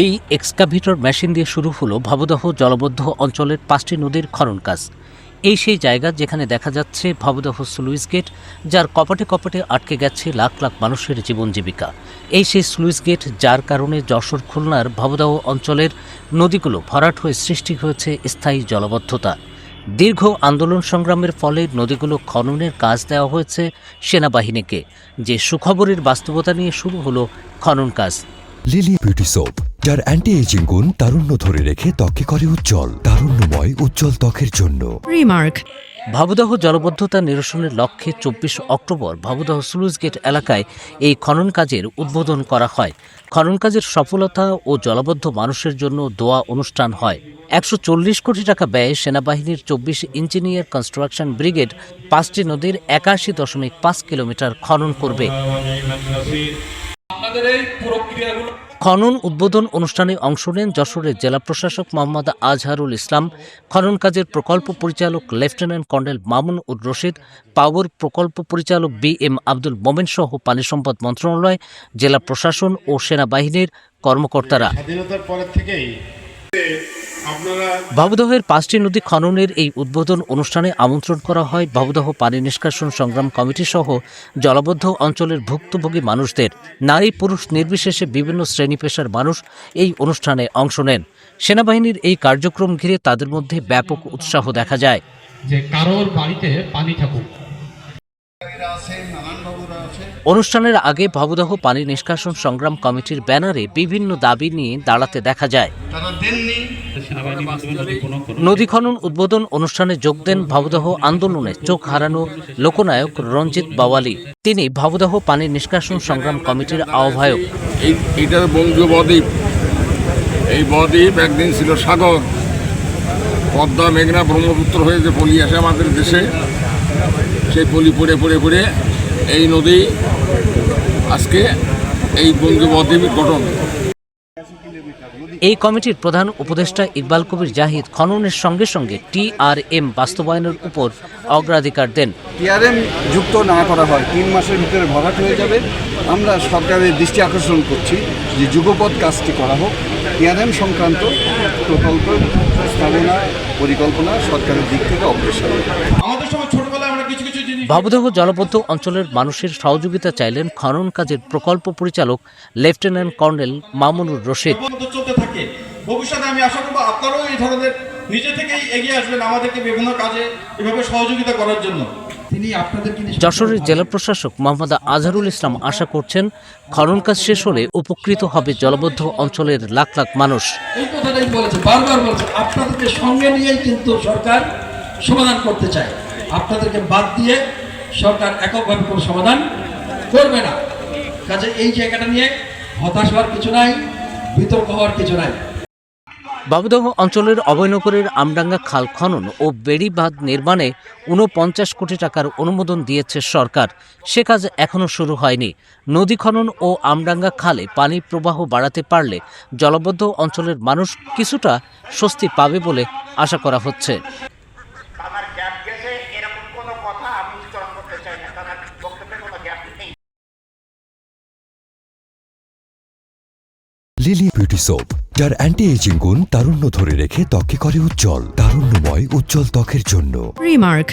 এই excavator machine দিয়ে শুরু হলো ভবদহ জলবদ্ধ অঞ্চলের পাঁচটি নদীর খনন কাজ। এই সেই জায়গা যেখানে দেখা যাচ্ছে ভবদহ স্লুইস গেট, যার কপাটে কপাটে আটকে গেছে লাখ লাখ মানুষের জীবন জীবিকা। এই সেই স্লুইস গেট, যার কারণে যশোর খুলনার ভবদহ অঞ্চলের নদীগুলো ভরাট হয়ে সৃষ্টি হয়েছে স্থায়ী জলবদ্ধতা। দীর্ঘ আন্দোলন সংগ্রামের ফলে নদীগুলো খননের কাজ দেওয়া হয়েছে সেনাবাহিনীকে। যে সুখবরের বাস্তবতা নিয়ে শুরু হলো খনন কাজ। লিলি বিউটি সোপ যার অ্যান্টি এজিং গুণ তারুণ্য ধরে রেখে ত্বকে করে উজ্জ্বল তারুণ্যময় উজ্জ্বল ত্বকের জন্য। Remark. ভাবুদাহ জলবদ্ধতা নিরসনের লক্ষ্যে চব্বিশ অক্টোবর ভাবুদাহ স্লুইস গেট এলাকায় এই খনন কাজের উদ্বোধন করা হয়। খনন কাজের সফলতা ও জলবদ্ধ মানুষের জন্য দোয়া অনুষ্ঠান হয়। একশো চল্লিশ কোটি টাকা ব্যয়ে সেনাবাহিনীর চব্বিশ ইঞ্জিনিয়ার কনস্ট্রাকশন ব্রিগেড পাঁচটি নদীর একাশি দশমিক পাঁচ কিলোমিটার খনন করবে। আপনাদের এই প্রক্রিয়াগুলো খনন উদ্বোধন অনুষ্ঠানে অংশ নেন যশোরের জেলা প্রশাসক মোহাম্মদ আজহারুল ইসলাম, খনন কাজের প্রকল্প পরিচালক lieutenant colonel Mamun ur Rashid, power প্রকল্প পরিচালক বি এম আব্দুল মোমেন সহ পানি সম্পদ মন্ত্রণালয়, জেলা প্রশাসন ও সেনাবাহিনীর কর্মকর্তারা। স্বাধীনতার থেকেই বাবুদহের পাঁচটি নদী খননের এই উদ্বোধন অনুষ্ঠানে আমন্ত্রণ করা হয় বাবুদহ পানি নিষ্কাশন সংগ্রাম কমিটি সহ জলবদ্ধ অঞ্চলের ভুক্তভোগী মানুষদের। নারী পুরুষ নির্বিশেষে বিভিন্ন শ্রেণি পেশার মানুষ এই অনুষ্ঠানে অংশ নেন। সেনাবাহিনীর এই কার্যক্রম ঘিরে তাদের মধ্যে ব্যাপক উৎসাহ দেখা যায়। যে কারোর বাড়িতে পানি থাকুক। নানান অনুষ্ঠানের আগে ভবদহ পানি নিষ্কাশন সংগ্রাম কমিটির ব্যানারে বিভিন্ন দাবি নিয়ে দাঁড়াতে দেখা যায়। নদী খনন উদ্বোধন অনুষ্ঠানে যোগ দেন ভবদহ আন্দোলনে চোখ হারানো লোকনায়ক রঞ্জিত বাওয়ালি। তিনি ভবদহ পানি নিষ্কাশন সংগ্রাম কমিটির আহ্বায়ক। এই বদ্বীপ একদিন ছিল সাগর। পদ্মা, মেঘনা ব্রহ্মপুত্র হয়ে যে পলি আসে আমাদের দেশে, সেই পলি পড়ে পড়ে পড়ে এই নদী আজকে এই বঙ্গীয় বদ্বীপের গঠন। এই কমিটির প্রধান উপদেষ্টা ইকবাল কবির জাহিদ খননের সঙ্গে সঙ্গে টিআরএম বাস্তবায়নের উপর অগ্রাধিকার দেন। টিআরএম যুক্ত না করা হয় তিন মাসের ভিতরে ভরাট হয়ে যাবে। আমরা সরকারের দৃষ্টি আকর্ষণ করছি যে যুগপৎ কাজটি করা হোক। টিআরএম সংক্রান্ত প্রকল্প স্থাপনা পরিকল্পনা সরকারের দিক থেকে অগ্রসর। আমাদের সময় ছোটবেলায় আমরা কিছু জিনিস জলবদ্ধ অঞ্চলের মানুষের সহযোগিতা চাইলেন খনন কাজের প্রকল্প পরিচালক লেফটেন্যান্ট কর্নেল মামুনুর রশিদ। ভবিষ্যতে আমি আশা করব আপনারাও এই ধরনের নিজে থেকেই এগিয়ে আসবেন আমাদেরকে বিভিন্ন কাজে এভাবে সহযোগিতা করার জন্য। যশোরের জেলা প্রশাসক মোহাম্মদ আজহারুল ইসলাম আশা করছেন খনন কাজ শেষ হলে উপকৃত হবে জলবদ্ধ অঞ্চলের লাখ লাখ মানুষ। এই কথাটাই বলেছে বারবার বলেছে। আপনাদেরকে সঙ্গে নিয়েই কিন্তু সরকার সমাধান করতে চায়। আপনাদেরকে বাদ দিয়ে সরকার এককভাবে কোনো সমাধান করবে না। কাজে এই জায়গাটা নিয়ে হতাশ হওয়ার কিছু নাই, বিতর্ক হওয়ার কিছু নাই। বাবুদহ অঞ্চলের অভয়নগরের আমডাঙ্গা খাল খনন ও বেড়িবাঁধ নির্মাণে ঊনপঞ্চাশ কোটি টাকার অনুমোদন দিয়েছে সরকার। সে কাজ এখনও শুরু হয়নি। নদী খনন ও আমডাঙ্গা খালে পানি প্রবাহ বাড়াতে পারলে জলবদ্ধ অঞ্চলের মানুষ কিছুটা স্বস্তি পাবে বলে আশা করা হচ্ছে আমার গ্যাপ গেছে এরকম কোনো কথা আমি উচ্চারণ করতে চাই না তার বক্তব্যের কোনো গ্যাপ নেই লিলি বিউটি সোপ যার অ্যান্টি এজিং গুণ তারুণ্য ধরে রেখে ত্বকে করে উজ্জ্বল তারুণ্যময় উজ্জ্বল ত্বকের জন্য Remark.